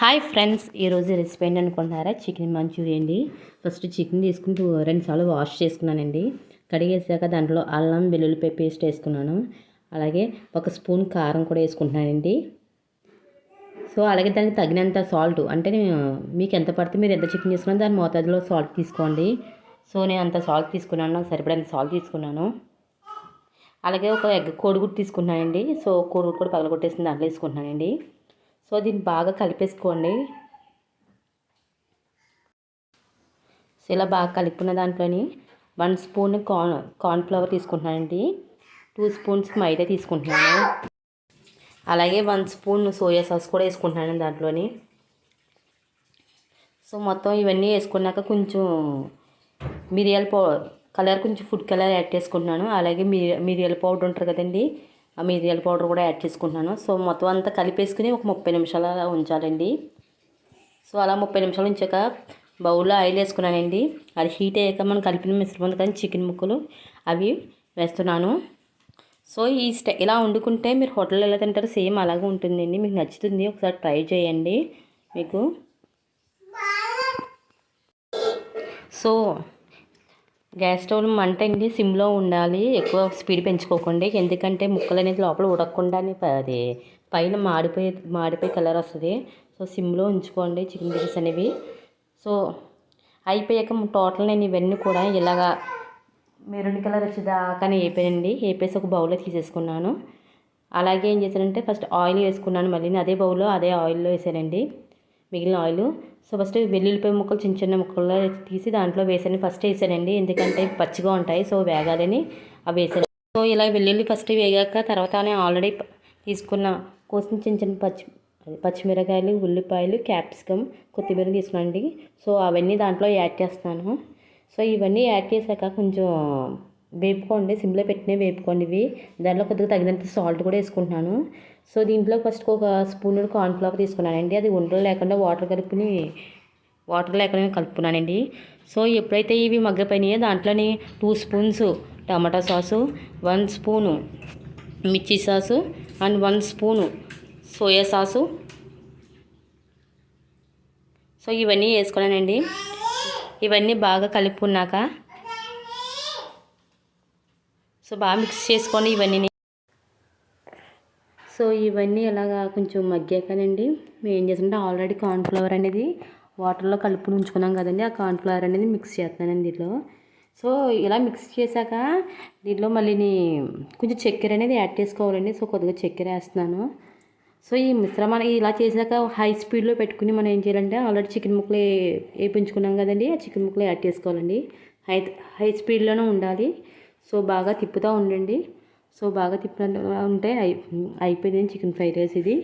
Hi friends ఈరోజు recipe ఏంటి అనుకుంటున్నారా? చికెన్ మంచూరియా అండి. ఫస్ట్ చికెన్ తీసుకుంటూ రెండుసార్లు వాష్ చేసుకున్నానండి. కడిగేసాక దాంట్లో అల్లం వెల్లుల్లిపాయ పేస్ట్ వేసుకున్నాను. అలాగే ఒక స్పూన్ కారం కూడా వేసుకుంటున్నానండి. సో అలాగే దానికి తగినంత సాల్ట్ అంటే నేను మీకు ఎంత పడితే మీరు ఎంత చికెన్ తీసుకున్నా దాని మోతాదులో సాల్ట్ తీసుకోండి. సో నేను అంత సాల్ట్ తీసుకున్నాను. సరిపడంత సాల్ట్ తీసుకున్నాను. అలాగే ఒక ఎగ్ కోడిగుడ్డు తీసుకున్నానండి సో కోడిగుడ్డు కూడా పగలగొట్టేసిన దాంట్లో వేసుకుంటున్నానండి. సో దీన్ని బాగా కలిపేసుకోండి. సో ఇలా బాగా కలుపుకున్న దాంట్లోని వన్ స్పూన్ కార్న్ కార్న్ఫ్లవర్ తీసుకుంటున్నానండి. టూ స్పూన్స్ మైదా తీసుకుంటున్నాను. అలాగే వన్ స్పూన్ సోయా సాస్ కూడా వేసుకుంటున్నాను దాంట్లోని. సో మొత్తం ఇవన్నీ వేసుకున్నాక కొంచెం మిరియాల పౌ కలర్ కొంచెం ఫుడ్ కలర్ యాడ్ చేసుకుంటున్నాను. అలాగే మిరియాల పౌడర్ ఉంటుంది కదండి మిరియాల పౌడర్ కూడా యాడ్ చేసుకుంటున్నాను. సో మొత్తం అంతా కలిపేసుకుని ఒక ముప్పై నిమిషాలు అలా ఉంచాలండి. సో అలా ముప్పై నిమిషాలు ఉంచాక బౌల్లో ఆయిల్ వేసుకున్నానండి. అది హీట్ అయ్యాక మనం కలిపిన మిశ్రమం కానీ చికెన్ ముక్కలు అవి వేస్తున్నాను. సో ఈ స్టై ఇలా వండుకుంటే మీరు హోటల్లో ఎలా తింటారో సేమ్ అలాగే ఉంటుందండి. మీకు నచ్చుతుంది ఒకసారి ట్రై చేయండి. మీకు సో గ్యాస్ స్టవ్ మంట అండి సిమ్లో ఉండాలి. ఎక్కువ స్పీడ్ పెంచుకోకండి. ఎందుకంటే ముక్కలు అనేది లోపల ఉడకకుండా అది పైన మాడిపోయి మాడిపోయి కలర్ వస్తుంది. సో సిమ్లో ఉంచుకోండి చికెన్ బిర్యాస్ అనేవి. సో అయిపోయాక టోటల్ నేను ఇవన్నీ కూడా ఇలాగా మెరూన్ కలర్ వచ్చేదాకానే వేపానండి వేపేసి ఒక బౌల్లో తీసేసుకున్నాను. అలాగే ఏం చేశానంటే ఫస్ట్ ఆయిల్ వేసుకున్నాను. మళ్ళీ అదే బౌల్లో అదే ఆయిల్లో వేసానండి. మిగిలిన ఆయిల్. సో ఫస్ట్ వెల్లుల్లిపాయ ముక్కలు చిన్న చిన్న ముక్కల్లో తీసి దాంట్లో వేసాను ఫస్ట్ వేసానండి. ఎందుకంటే పచ్చిగా ఉంటాయి సో వేగాలని అవి వేసాను. సో ఇలా వెల్లుల్లి ఫస్ట్ వేగాక తర్వాత నేను ఆల్రెడీ తీసుకున్న కోసం చిన్న చిన్న పచ్చి పచ్చిమిరకాయలు ఉల్లిపాయలు క్యాప్సికమ్ కొత్తిమీర తీసుకున్నాండి సో అవన్నీ దాంట్లో యాడ్ చేస్తాను. సో ఇవన్నీ యాడ్ చేశాక కొంచెం వేపుకోండి సిమ్లో పెట్టినవి వేపుకోండి ఇవి. దాంట్లో కొద్దిగా తగినంత సాల్ట్ కూడా వేసుకుంటున్నాను. సో దీంట్లో ఫస్ట్ ఒక స్పూన్ కార్న్ఫ్లవర్ తీసుకున్నానండి. అది ఉండలు లేకుండా వాటర్ కలుపుని వాటర్ లేకుండా కలుపుకున్నానండి. సో ఎప్పుడైతే ఇవి మగ్గిపోయినాయో దాంట్లోని two spoons tomato sauce one spoon మిర్చి sauce and one spoon soya sauce. So ఇవన్నీ వేసుకున్నానండి. ఇవన్నీ బాగా కలుపుకున్నాక సో బాగా మిక్స్ చేసుకొని ఇవన్నీ సో ఇవన్నీ ఇలాగా కొంచెం మగ్గాకనండి. మేము ఏం చేస్తుంటే ఆల్రెడీ కార్న్ఫ్లవర్ అనేది వాటర్లో కలుపుని ఉంచుకున్నాం కదండి. ఆ కార్న్ఫ్లవర్ అనేది మిక్స్ చేస్తానండి దీంట్లో. సో ఇలా మిక్స్ చేశాక దీంట్లో మళ్ళీ కొంచెం చక్కెర అనేది యాడ్ చేసుకోవాలండి. సో కొద్దిగా చక్కెర వేస్తున్నాను. సో ఈ మిశ్రమాన్ని ఇలా చేశాక హై స్పీడ్లో పెట్టుకుని మనం ఏం చేయాలంటే ఆల్రెడీ చికెన్ ముక్కలు వేయించుకున్నాం కదండి. ఆ చికెన్ ముక్కలు యాడ్ చేసుకోవాలండి. హై హై స్పీడ్లోనే ఉండాలి. సో బాగా తిప్పుతూ ఉండండి. సో బాగా తిప్పిన ఉంటే అయి అయిపోయింది చికెన్ ఫ్రైడ్ రైస్ ఇది.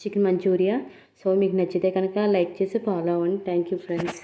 Chicken Manchuria. సో మీకు నచ్చితే కనుక లైక్ చేసి ఫాలో అవ్వండి. Thank you friends.